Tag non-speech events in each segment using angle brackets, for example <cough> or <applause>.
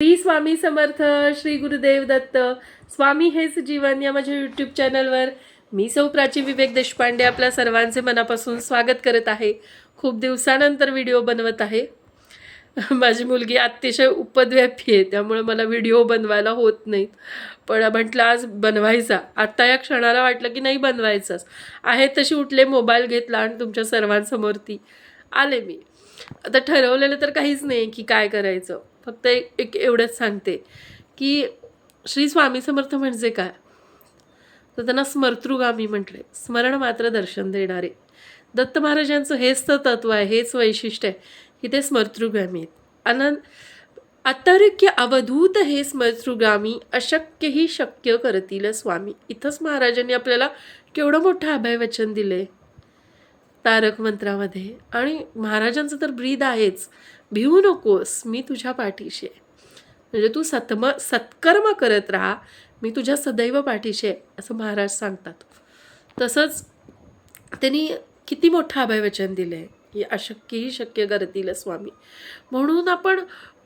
श्री स्वामी समर्थ श्री गुरुदेव दत्त स्वामी हेच जीवन या माझ्या यूट्यूब चॅनलवर मी सौ प्राची विवेक देशपांडे आपल्या सर्वांचे मनापासून स्वागत करत आहे. खूप दिवसानंतर व्हिडिओ बनवत आहे. माझी मुलगी अतिशय उपद्व्यापी आहे त्यामुळे मला व्हिडिओ बनवायला होत नाहीत. पण म्हटलं आज बनवायचा. आत्ता या क्षणाला वाटलं की नाही बनवायचाच. आहे तशी उठले मोबाईल घेतला आणि तुमच्या सर्वांसमोर ती आले मी. आता ठरवलेलं तर काहीच नाही की काय करायचं. फक्त एक एक एवढंच सांगते की श्री स्वामी समर्थ म्हणजे काय? तर त्यांना स्मर्तृगामी म्हटले. स्मरण मात्र दर्शन देणारे. दत्त महाराजांचं हेच तर तत्व आहे हेच वैशिष्ट्य आहे की ते स्मर्तृगामी आहेत. अनंत अतर्क्य अवधूत हे स्मर्तृगामी अशक्यही शक्य करतील स्वामी. इथंच महाराजांनी आपल्याला केवढं मोठं अभयवचन आहे तारक मंत्रामध्ये. आणि महाराजांचं तर ब्रीद आहेच. भिवू नकोस मी तुझ्या पाठीशी आहे. म्हणजे तू सत्म सत्कर्म करत राहा मी तुझ्या सदैव पाठीशी आहे असं महाराज सांगतात. तसंच त्यांनी किती मोठं अभयवचन दिलं आहे की अशक्यही शक्य करतील स्वामी. म्हणून आपण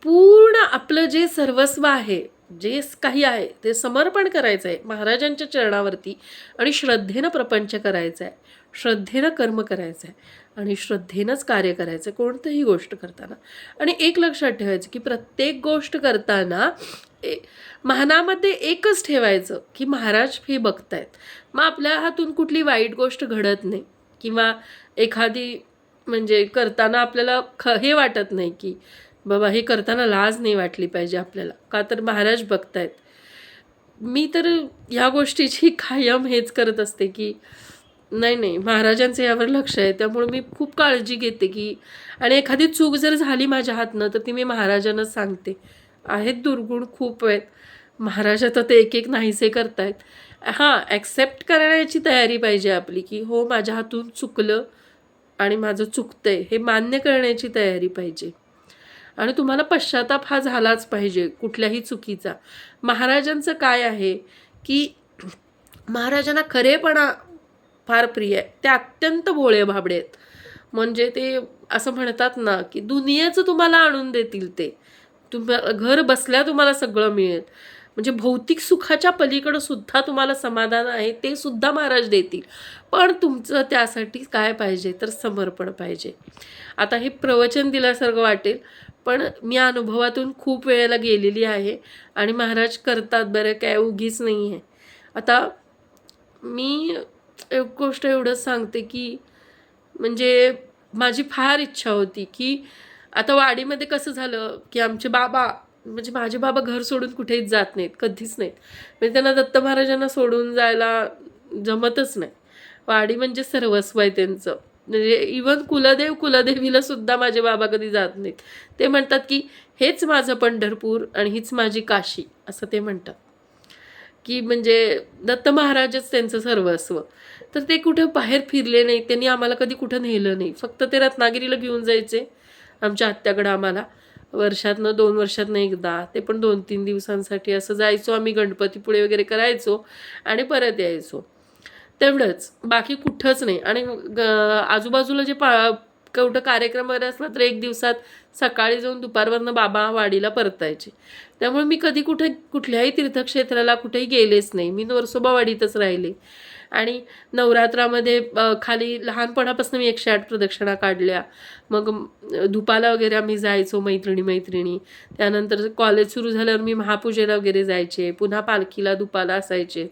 पूर्ण आपलं जे सर्वस्व आहे जे काही आहे ते समर्पण करायचं आहे महाराजांच्या चरणावरती आणि श्रद्धेनं प्रपंच करायचं आहे श्रद्धेनं कर्म करायचं आहे आणि श्रद्धेनंच कार्य करायचं कोणतंही गोष्ट करताना. आणि एक लक्षात ठेवायचं की प्रत्येक गोष्ट करताना ए महानामध्ये एकच ठेवायचं की महाराज हे बघतायत. मग आपल्या हातून कुठली वाईट गोष्ट घडत नाही किंवा एखादी म्हणजे करताना आपल्याला ख हे वाटत नाही की बाबा हे करताना लाज नाही वाटली पाहिजे आपल्याला. का तर महाराज बघतायत. मी तर ह्या गोष्टीची कायम हेच करत असते की नाही नाही. महाराजांचं यावर लक्ष आहे. त्यामुळे मी खूप काळजी घेते की आणि एखादी चूक जर झाली माझ्या हातनं तर ती मी महाराजांनाच सांगते. आहेत दुर्गुण खूप आहेत. महाराज आता ते एक एक नाहीसे करतायत. हां ॲक्सेप्ट करण्याची तयारी पाहिजे आपली की हो माझ्या हातून चुकलं आणि माझं चुकतंय हे मान्य करण्याची तयारी पाहिजे. आणि तुम्हाला पश्चाताप हा झालाच पाहिजे कुठल्याही चुकीचा. महाराजांचं काय आहे की महाराजांना खरेपणा फार प्रिय आहे. ते अत्यंत भोळे भाबडे आहेत. म्हणजे ते असं म्हणतात ना की दुनियेचं तुम्हाला आणून देतील ते. तुम्हाला घर बसल्या तुम्हाला सगळं मिळेल. म्हणजे भौतिक सुखाच्या पलीकडं सुद्धा तुम्हाला समाधान आहे ते सुद्धा महाराज देतील. पण तुमचं त्यासाठी काय पाहिजे? तर समर्पण पाहिजे. आता हे प्रवचन दिल्यासारखं वाटेल पण मी अनुभवातून खूप वेळेला गेलेली आहे आणि महाराज करतात बरं काय उगीच नाही आहे आता मी एक गोष्ट एवढंच सांगते की म्हणजे माझी फार इच्छा होती की आता वाडीमध्ये कसं झालं की आमचे बाबा म्हणजे माझे बाबा घर सोडून कुठेच जात नाहीत कधीच नाहीत. म्हणजे त्यांना दत्त महाराजांना सोडून जायला जमतच नाही. वाडी म्हणजे सर्वस्व आहे त्यांचं. म्हणजे इवन कुलदेव कुलदेवीला सुद्धा माझे बाबा कधी जात नाहीत. ते म्हणतात की हेच माझं पंढरपूर आणि हीच माझी काशी असं ते म्हणतात. की म्हणजे दत्त महाराजच त्यांचं सर्वस्व. तर ते कुठं बाहेर फिरले नाही त्यांनी आम्हाला कधी कुठं नेलं नाही. फक्त ते रत्नागिरीला घेऊन जायचे आमच्या आत्याकडं आम्हाला. वर्षातनं दोन वर्षातनं एकदा ते पण दोन तीन दिवसांसाठी असं जायचो आम्ही गणपतीपुळे वगैरे करायचो आणि परत यायचो. तेवढंच. बाकी कुठंच नाही. आणि ग आजूबाजूला जे पा कुठं कार्यक्रम वगैरे असला तर एक दिवसात सकाळी जाऊन दुपारवरनं बाबा वाडीला परतायचे. त्यामुळे मी कधी कुठे कुठल्याही तीर्थक्षेत्राला कुठेही गेलेच नाही. मी नरसोबा वाडीतच राहिले. आणि नवरात्रामध्ये खाली लहानपणापासून मी एकशे आठ प्रदक्षिणा काढल्या. मग धुपाला वगैरे आम्ही जायचो मैत्रिणी मैत्रिणी. त्यानंतर कॉलेज सुरू झाल्यावर मी महापूजेला वगैरे जायचे. पुन्हा पालखीला धुपाला असायचे.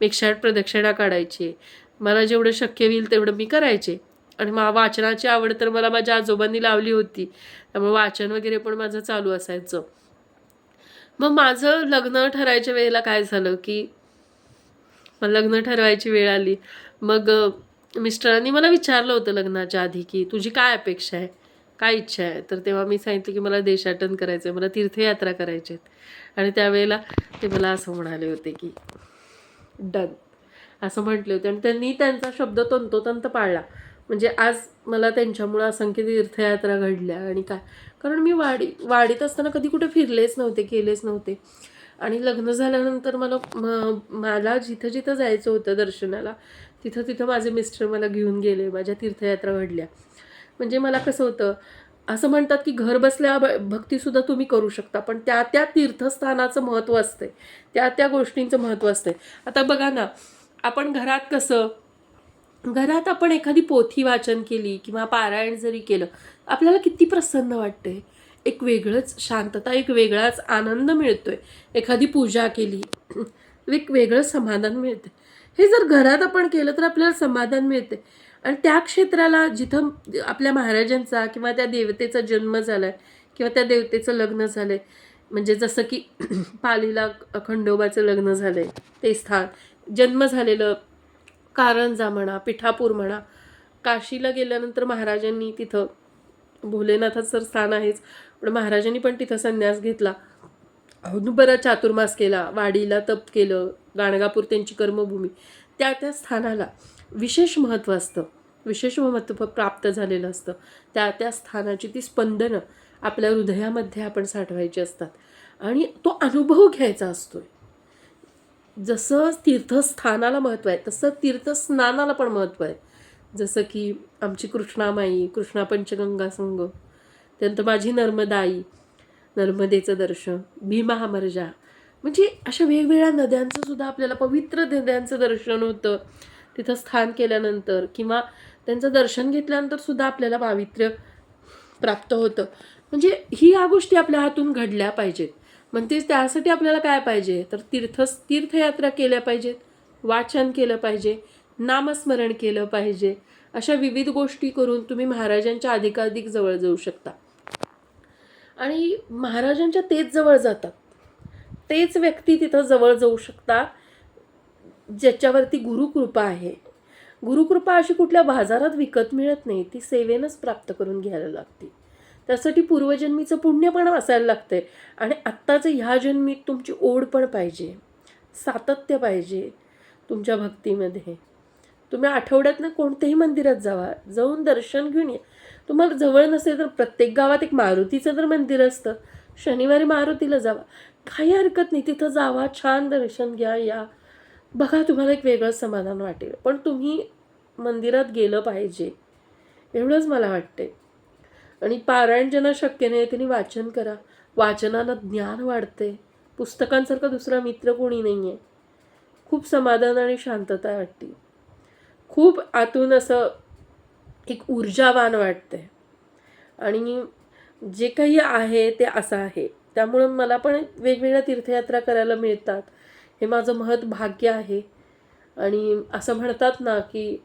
मी एकशे आठ प्रदक्षिणा काढायचे. मला जेवढं शक्य होईल तेवढं मी करायचे. आणि मा वाचनाची आवड तर मला माझ्या आजोबांनी लावली होती. त्यामुळे वाचन वगैरे पण माझं चालू असायचं. मग माझं लग्न ठरायच्या वेळेला काय झालं की मला लग्न ठरवायची वेळ आली. मग मिस्टरांनी मला विचारलं होतं लग्नाच्या आधी की तुझी काय अपेक्षा आहे? काय इच्छा आहे? तर तेव्हा मी सांगितलं की मला देशाटन करायचं आहे मला तीर्थयात्रा करायची आहेत. आणि त्यावेळेला ते मला असं म्हणाले होते की डन. असं म्हटले होते. आणि त्यांनी त्यांचा शब्द तंतोतंत पाळला. म्हणजे आज मला त्यांच्यामुळं असंख्य तीर्थयात्रा घडल्या आणि काय. कारण मी वाडी वाडीत असताना कधी कुठे फिरलेच नव्हते केलेच नव्हते. आणि लग्न झाल्यानंतर मला म- मला जिथं जिथं जायचं होतं दर्शनाला तिथं तिथं माझे मिस्टर मला घेऊन गेले माझ्या तीर्थयात्रा घडल्या. म्हणजे मला कसं होतं असं म्हणतात की घर बसल्या भ- भक्तीसुद्धा तुम्ही करू शकता पण त्या त्या तीर्थस्थानाचं महत्त्व असते त्या त्या गोष्टींचं महत्त्व असते आता बघा ना आपण घरात कसं घरात आपण एखादी पोथी वाचन केली किंवा पारायण जरी केलं आपल्याला किती प्रसन्न वाटते एक वेगळंच शांतता एक वेगळाच आनंद मिळतोय. एखादी पूजा केली <clears throat> एक वेगळं समाधान मिळते हे जर घरात आपण केलं तर आपल्याला समाधान मिळते आणि त्या क्षेत्राला जिथं आपल्या महाराजांचा किंवा त्या देवतेचा जन्म झाला आहे किंवा त्या देवतेचं लग्न झालं आहे म्हणजे जसं की <clears throat> पालीला खंडोबाचं लग्न झालं आहे ते स्थान जन्म झालेलं कारंजा म्हणा पिठापूर म्हणा. काशीला गेल्यानंतर महाराजांनी तिथं भोलेनाथाचं स्थान आहेच पण महाराजांनी पण तिथं संन्यास घेतला. बरा चातुर्मास केला वाडीला तप केलं गाणगापूर त्यांची कर्मभूमी. त्या त्या स्थानाला विशेष महत्त्व असतं. विशेष महत्त्व प्राप्त झालेलं असतं. त्या त्या स्थानाची ती स्पंदनं आपल्या हृदयामध्ये आपण साठवायची असतात. आणि तो अनुभव घ्यायचा असतोय. जसं तीर्थस्थानाला महत्त्व आहे तसं तीर्थस्नानाला पण महत्त्व आहे. जसं की आमची कृष्णामाई कृष्णा पंचगंगा संघ त्यानंतर माझी नर्मदाई नर्मदेचं दर्शन भीमा हमर्जा म्हणजे अशा वेगवेगळ्या नद्यांचं सुद्धा आपल्याला पवित्र नद्यांचं दर्शन होतं. तिथं स्थान केल्यानंतर किंवा त्यांचं दर्शन घेतल्यानंतर सुद्धा आपल्याला पावित्र्य प्राप्त होतं. म्हणजे ही या गोष्टी आपल्या हातून घडल्या पाहिजेत. म्हणते त्यासाठी आपल्याला काय पाहिजे? तर तीर्थ तीर्थयात्रा केल्या पाहिजेत वाचन केलं पाहिजे नामस्मरण केलं पाहिजे. अशा विविध गोष्टी करून तुम्ही महाराजांच्या अधिकाधिक जवळ जाऊ शकता. आणि महाराजांच्या तेच जवळ जातात. तेच व्यक्ती तिथं जवळ जाऊ शकता ज्याच्यावरती गुरुकृपा आहे. गुरुकृपा अशी कुठल्या बाजारात विकत मिळत नाही ती सेवेनंच प्राप्त करून घ्यायला लागते. त्यासाठी पूर्वजन्मीचं पुण्य पण असायला लागतंय. आणि आत्ताचं ह्या जन्मीत तुमची ओढ पण पाहिजे. सातत्य पाहिजे तुमच्या भक्तीमध्ये. तुम्ही आठवड्यातनं कोणत्याही मंदिरात जावा. जाऊन दर्शन घेऊन या. तुम्हाला जवळ नसेल तर प्रत्येक गावात एक मारुतीचं तर मंदिर असतं. शनिवारी मारुतीला जावा. काही हरकत नाही. तिथं जावा छान दर्शन घ्या या. बघा तुम्हाला एक वेगळं समाधान वाटेल. पण तुम्ही मंदिरात गेलं पाहिजे. एवढंच मला वाटते आणि पारायण ज्यांना शक्य नाही त्यांनी वाचन करा. वाचनानं ज्ञान वाढते. पुस्तकांसारखा दुसरा मित्र कोणी नाही आहे खूप समाधान आणि शांतता वाटते. खूप आतून असं एक ऊर्जावान वाटते. आणि जे काही आहे ते असं आहे. त्यामुळं मला पण वेगवेगळ्या तीर्थयात्रा करायला मिळतात. हे माझं महत् भाग्य आहे. आणि असं म्हणतात ना की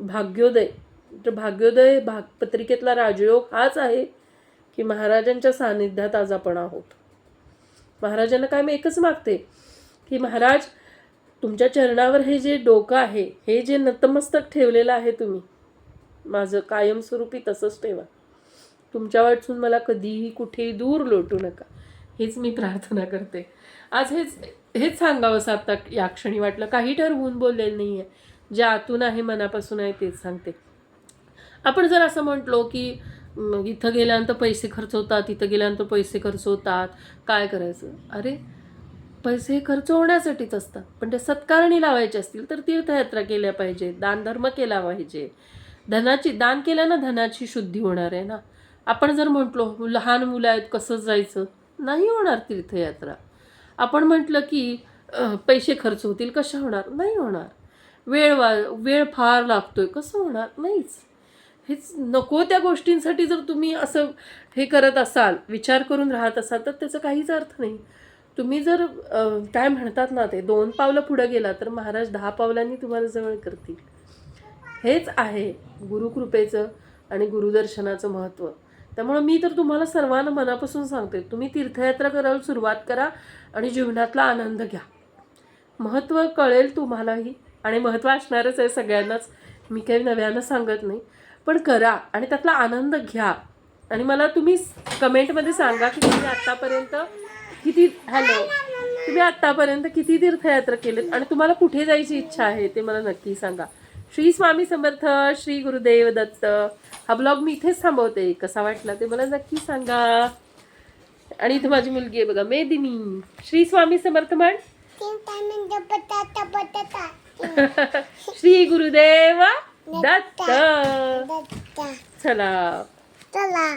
भाग्योदय. भाग्योदय भाग पत्रिकेतला राजयोग हाच आहे की महाराजांच्या सानिध्यात आज आपण आहोत. महाराजांना काय मी एकच मागते की महाराज तुमच्या चरणावर हे जे डोकं आहे हे जे नतमस्तक ठेवलेलं आहे तुम्ही माझं कायमस्वरूपी तसंच ठेवा. तुमच्या वाटून मला कधीही कुठेही दूर लोटू नका. हीच मी प्रार्थना करते. आज हेच हेच सांगावंसं आता या क्षणी वाटलं काही ठरवून बोललेलं नाही आहे जे आतून आहे मनापासून आहे तेच सांगते. आपण जर असं म्हटलो की इथं गेल्यानंतर पैसे खर्च होतात तिथं गेल्यानंतर पैसे खर्च होतात काय करायचं? अरे पैसे खर्च होण्यासाठीच असतात. पण ते सत्कारणी लावायचे असतील तर तीर्थयात्रा केल्या पाहिजे दानधर्म केला पाहिजे. धनाची दान केल्यानं धनाची शुद्धी होणार आहे ना? आपण जर म्हटलो लहान मुलं आहेत कसं जायचं? नाही होणार तीर्थयात्रा. आपण म्हटलं की पैसे खर्च होतील कशा होणार? नाही होणार. वेळ वा वेळ फार लागतोय कसं होणार? नाहीच. हेच नको त्या गोष्टींसाठी जर तुम्ही असं हे करत असाल विचार करून राहत असाल तर त्याचा काहीच अर्थ नाही. तुम्ही जर काय म्हणतात ना ते दोन पावलं पुढं गेला तर महाराज दहा पावलांनी तुम्हाला जवळ करतील. हेच आहे गुरुकृपेचं आणि गुरुदर्शनाचं महत्त्व. त्यामुळं मी तर तुम्हाला सर्वांना मनापासून सांगते तुम्ही तीर्थयात्रा करायला सुरुवात करा आणि जीवनातला आनंद घ्या. महत्त्व कळेल तुम्हालाही आणि महत्त्व असणारच आहे सगळ्यांनाच. मी काही नव्यानं सांगत नाही. पण करा आणि त्यातला आनंद घ्या. आणि मला तुम्ही कमेंटमध्ये सांगा की तुम्ही आत्तापर्यंत किती हॅलो तुम्ही आत्तापर्यंत किती तीर्थयात्रा केलेत आणि तुम्हाला कुठे जायची इच्छा आहे ते मला नक्की सांगा. श्री स्वामी समर्थ श्री गुरुदेव दत्त हा ब्लॉग मी इथेच थांबवते. कसा वाटला ते मला नक्की सांगा. आणि इथं माझी मुलगी आहे बघा मेदिनी. श्री स्वामी समर्थ म्हण? बटाटा. <laughs> श्री गुरुदेव दत्त दत्ता चला चला